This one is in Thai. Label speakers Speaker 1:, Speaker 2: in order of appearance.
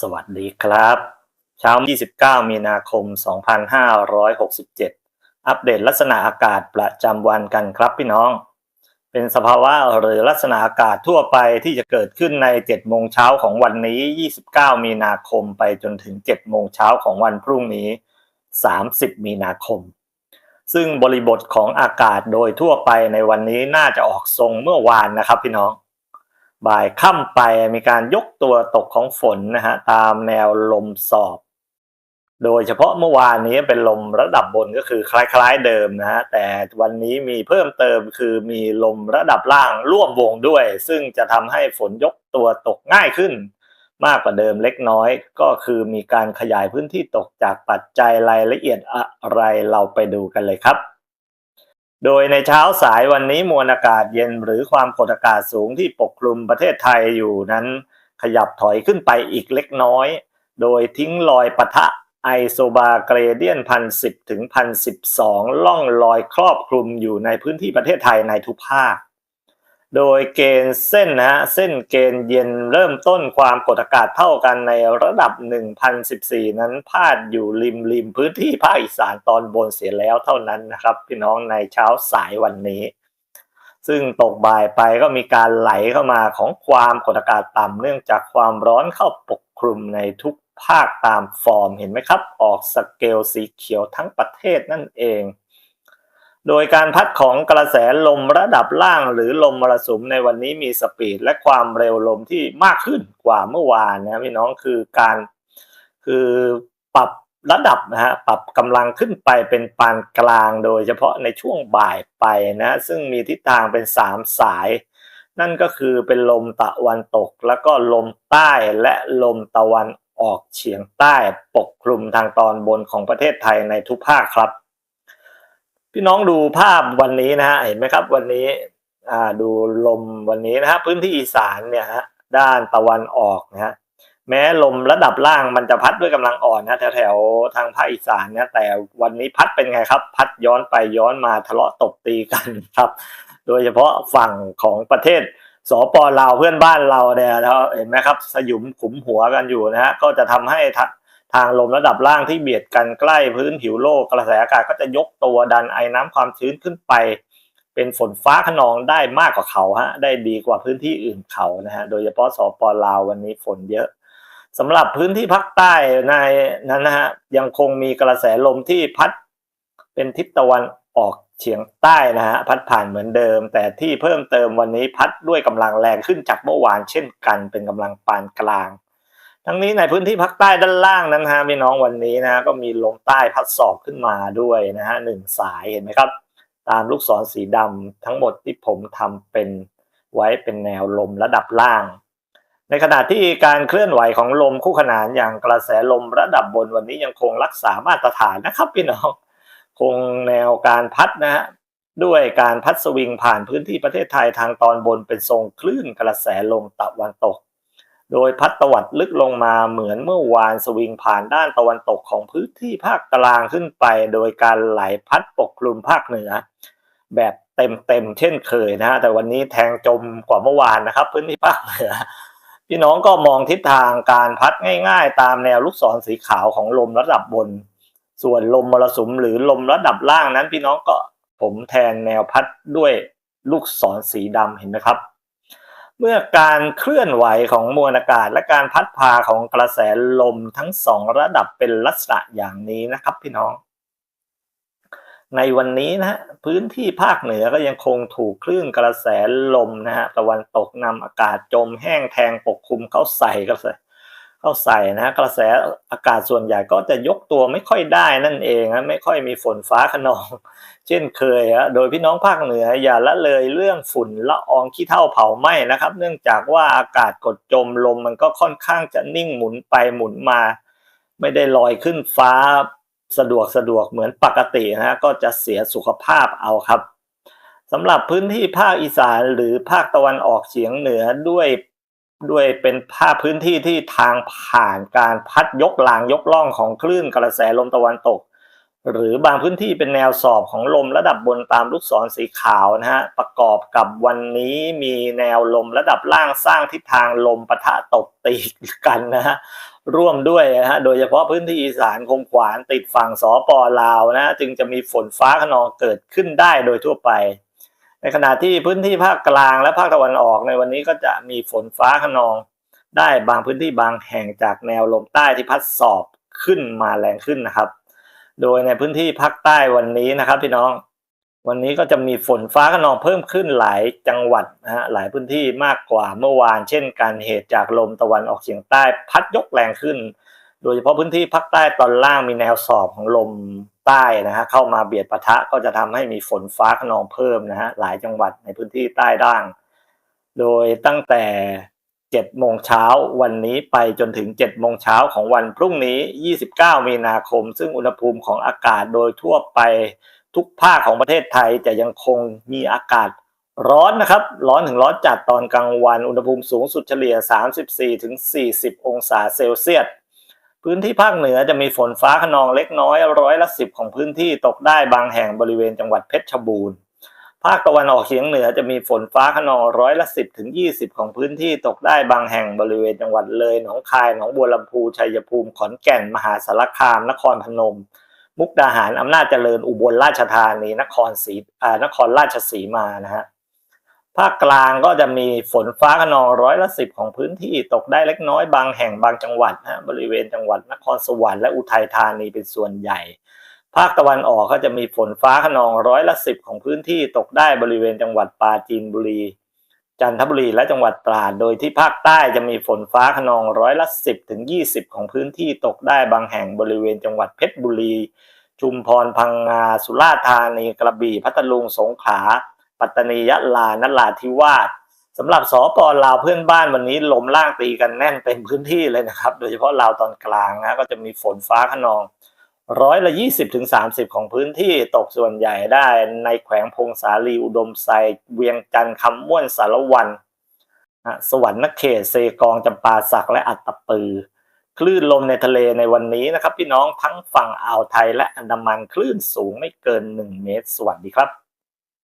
Speaker 1: สวัสดีครับ เช้า 29 มีนาคม 2567 อัปเดตลักษณะอากาศประจำวันกันครับพี่น้อง เป็นสภาวะหรือลักษณะอากาศทั่วไปที่จะเกิดขึ้นใน 7 โมงเช้าของวันนี้ 29 มีนาคมไปจนถึง 7 โมงเช้าของวันพรุ่งนี้ 30 มีนาคม ซึ่งบริบทของอากาศโดยทั่วไปในวันนี้น่าจะออกทรงเมื่อวานนะครับพี่น้อง บ่ายค่ำไปมีการยกตัวตกของฝนนะฮะตามแนวลมสอบ โดยเฉพาะเมื่อวานนี้เป็นลมระดับบนก็คือคล้ายๆเดิมนะฮะแต่วันนี้มีเพิ่มเติมคือมีลมระดับล่างร่วมวงด้วย ซึ่งจะทำให้ฝนยกตัวตกง่ายขึ้น มากกว่าเดิมเล็กน้อย ก็คือมีการขยายพื้นที่ตกจากปัจจัยรายละเอียดอะไรเราไปดูกันเลยครับ โดยในเช้าสายวันนี้มวลอากาศเย็นหรือความกดอากาศสูงที่ปกคลุมประเทศไทยอยู่นั้น ขยับถอยขึ้นไปอีกเล็กน้อย โดยทิ้งลอยปะทะไอโซบาเกรเดียนพันสิบถึงพันสิบสองล่องลอยครอบคลุมอยู่ในพื้นที่ประเทศไทยในทุกภาค โดยเกณฑ์เส้นนะฮะเส้นเกณฑ์เย็นเริ่มต้นความกดอากาศเท่ากันในระดับ 1014 นั้นพาดอยู่ริมริมพื้นที่ภาคอีสานตอนบนเสียแล้วเท่านั้นนะครับ พี่น้องในเช้าสายวันนี้ ซึ่งตกบ่ายไปก็มีการไหลเข้ามาของความกดอากาศต่ำเนื่องจากความร้อนเข้าปกคลุมในทุกภาคตามฟอร์มเห็นไหมครับ ออกสเกลสีเขียวทั้งประเทศนั่นเอง โดยการพัดของกระแสลมระดับล่างหรือลมมรสุมในวันนี้มีสปีดและความเร็วลมที่มากขึ้นกว่าเมื่อวานนะพี่น้องคือการคือปรับระดับนะฮะปรับกำลังขึ้นไปเป็นปานกลางโดยเฉพาะในช่วงบ่ายไปนะซึ่งมีทิศทางเป็นสามสาย นั่นก็คือเป็นลมตะวันตก แล้วก็ลมใต้และลมตะวันออกเฉียงใต้ปกคลุมทางตอนบนของประเทศไทยในทุกภาคครับ พี่น้องดูภาพวันนี้นะฮะเห็นไหมครับวันนี้อ่าดูลมวันนี้นะฮะพื้นที่อีสานเนี่ยฮะด้านตะวันออกนะฮะแม้ลมระดับล่างมันจะพัดด้วยกำลังอ่อนนะแถวๆทางภาคอีสานนะแต่วันนี้พัดเป็นไงครับ พัดย้อนไปย้อนมาทะเลาะตบตีกันครับ โดยเฉพาะฝั่งของประเทศสปลาวเพื่อนบ้านเราเนี่ยนะเห็นไหมครับ สยุมขุมหัวกันอยู่นะฮะก็จะทำให้ ทางลมระดับล่างที่เบียดกันใกล้พื้นผิวโลกกระแสอากาศก็จะยกตัวดันไอ้น้ำความชื้นขึ้นไป เป็นฝนฟ้าขนองได้มากกว่าเขาฮะได้ดีกว่าพื้นที่อื่นเขานะฮะโดยเฉพาะสปลาววันนี้ฝนเยอะสำหรับพื้นที่ภาคใต้ในนั้นนะฮะยังคงมีกระแสลมที่พัดเป็นทิศตะวันออกเฉียงใต้นะฮะพัดผ่านเหมือนเดิม แต่ที่เพิ่มเติมวันนี้พัดด้วยกำลังแรงขึ้นจากเมื่อวานเช่นกันเป็นกำลังปานกลาง ทั้งนี้ในพื้นที่ภาคใต้ด้านล่างนั้นฮะพี่น้องวันนี้นะฮะก็มีลมใต้พัดสอบขึ้นมาด้วยนะฮะหนึ่งสายเห็นไหมครับ ตามลูกศรสีดำทั้งหมดที่ผมทำเป็นไว้เป็นแนวลมระดับล่าง ในขณะที่การเคลื่อนไหวของลมคู่ขนานอย่างกระแสลมระดับบนวันนี้ยังคงรักษามาตรฐานนะครับพี่น้องคงแนวการพัดนะฮะด้วยการพัดสวิงผ่านพื้นที่ประเทศไทยทางตอนบนเป็นทรงคลื่นกระแสลมตะวันตก โดยพัดตวัดลึกลงมาเหมือนเมื่อวานสวิงผ่านด้านตะวันตกของพื้นที่ภาคกลางขึ้นไป โดยการไหลพัดปกคลุมภาคเหนือ แบบเต็มๆเช่นเคยนะฮะแต่วันนี้แทงจมกว่าเมื่อวานนะครับ พื้นที่ภาคเหนือ พี่น้องก็มองทิศทางการพัดง่าย ๆ ตามแนวลูกศรสีขาวของลมระดับบน ส่วนลมมรสุมหรือลมระดับล่างนั้น พี่น้องก็ผมแทนแนวพัดด้วยลูกศรสีดำเห็นไหมครับ เมื่อการเคลื่อนไหวของมวลอากาศและการพัดพาของกระแสลมทั้งสองระดับเป็นลักษณะอย่างนี้นะครับพี่น้อง ในวันนี้นะพื้นที่ภาคเหนือก็ยังคงถูกคลื่นกระแสลมนะฮะตะวันตกนำอากาศจมแห้งแทงปกคลุมเข้าใส่กระแส เข้าใส่นะกระแสอากาศส่วนใหญ่ก็จะยกตัวไม่ค่อยได้นั่นเองนะไม่ค่อยมีฝนฟ้าขนอง เช่นเคยฮะโดยพี่น้องภาคเหนืออย่าละเลยเรื่องฝุ่นละอองขี้เถ้าเผาไหม้นะครับ เนื่องจากว่าอากาศกดจมลมมันก็ค่อนข้างจะนิ่งหมุนไปหมุนมา ไม่ได้ลอยขึ้นฟ้าสะดวกสะดวกเหมือนปกตินะฮะก็จะเสียสุขภาพเอาครับสำหรับพื้นที่ภาคอีสานหรือภาคตะวันออกเฉียงเหนือด้วย ด้วยเป็นภาพพื้นที่ที่ทางผ่านการพัดยกลางยกล่องของคลื่นกระแสลมตะวันตก หรือบางพื้นที่เป็นแนวสอบของลมระดับบนตามลูกศรสีขาวนะฮะประกอบกับวันนี้มีแนวลมระดับล่างสร้างทิศทางลมปะทะตบตีกันนะฮะร่วมด้วยนะฮะโดยเฉพาะพื้นที่อีสานคงขวานติดฝั่งสปลาวนะจึงจะมีฝนฟ้าขนองเกิดขึ้นได้โดยทั่วไป ในขณะที่พื้นที่ภาคกลางและภาคตะวันออกในวันนี้ก็จะมีฝนฟ้าขนอง ได้บางพื้นที่บางแห่งจากแนวลมใต้ที่พัดสอบขึ้นมาแรงขึ้นนะครับ โดยในพื้นที่ภาคใต้วันนี้นะครับพี่น้อง วันนี้ก็จะมีฝนฟ้าขนองเพิ่มขึ้นหลายจังหวัดนะฮะหลายพื้นที่มากกว่าเมื่อวาน เช่นการเหตุจากลมตะวันออกเฉียงใต้พัดยกแรงขึ้น โดยเฉพาะพื้นที่ภาคใต้ตอนล่างมีแนวสอบของลมใต้นะฮะเข้ามาเบียดปะทะก็จะทำให้มีฝนฟ้าขนองเพิ่มนะฮะหลายจังหวัดในพื้นที่ใต้ด่าง โดยตั้งแต่7โมงเช้าวันนี้ไปจนถึง7โมงเช้าของวันพรุ่งนี้ 29 มีนาคม ซึ่งอุณหภูมิของอากาศโดยทั่วไปทุกภาคของประเทศไทยจะยังคงมีอากาศร้อนนะครับ ร้อนถึงร้อนจัดตอนกลางวัน อุณหภูมิสูงสุดเฉลี่ย 34-40 องศาเซลเซียส พื้นที่ภาคเหนือจะมีฝนฟ้าขนองเล็กน้อยร้อยละสิบของพื้นที่ตกได้บางแห่งบริเวณจังหวัดเพชรบูรณ์ ภาคตะวันออกเฉียงเหนือจะมีฝนฟ้าขนองร้อยละสิบถึงยี่สิบของพื้นที่ตกได้บางแห่งบริเวณจังหวัดเลยหนองคายหนองบัวลำพูชัยภูมิขอนแก่นมหาสารคาม นครพนม มุกดาหารอำนาจเจริญอุบลราชธานีนครศรีอ่านครราชสีมานะฮะ ภาคกลางก็จะมีฝนฟ้าขนองร้อยละสิบของพื้นที่ตกได้เล็กน้อยบางแห่งบางจังหวัดนะบริเวณจังหวัดนครสวรรค์และอุทัยธานีเป็นส่วนใหญ่ ภาคตะวันออกก็จะมีฝนฟ้าขนองร้อยละสิบของพื้นที่ตกได้บริเวณจังหวัดปราจีนบุรี จันทบุรีและจังหวัดตราดโดยที่ภาคใต้จะมีฝนฟ้าขนองร้อยละสิบถึงยี่สิบของพื้นที่ตกได้บางแห่งบริเวณจังหวัดเพชรบุรี ชุมพรพังงาสุราษฎร์ธานีกระบี่พัทลุงสงขลา ปัตตานียะลานราธิวาสสำหรับสปลาวเพื่อนบ้านวันนี้ลมล่างตีกันแน่นเต็มพื้นที่เลยนะครับ โดยเฉพาะลาวตอนกลางนะก็จะมีฝนฟ้าขนองร้อยละยี่สิบถึงสามสิบของพื้นที่ตกส่วนใหญ่ได้ในแขวงพงสาลีอุดมไซเวียงจันทร์คำม่วนสารวันสวรรค์นเขตเซกองจำปาสักและอัตตปือ คลื่นลมในทะเลในวันนี้นะครับ พี่น้องทั้งฝั่งอ่าวไทยและอันดามันคลื่นสูงไม่เกิน 1 เมตร สวัสดีครับ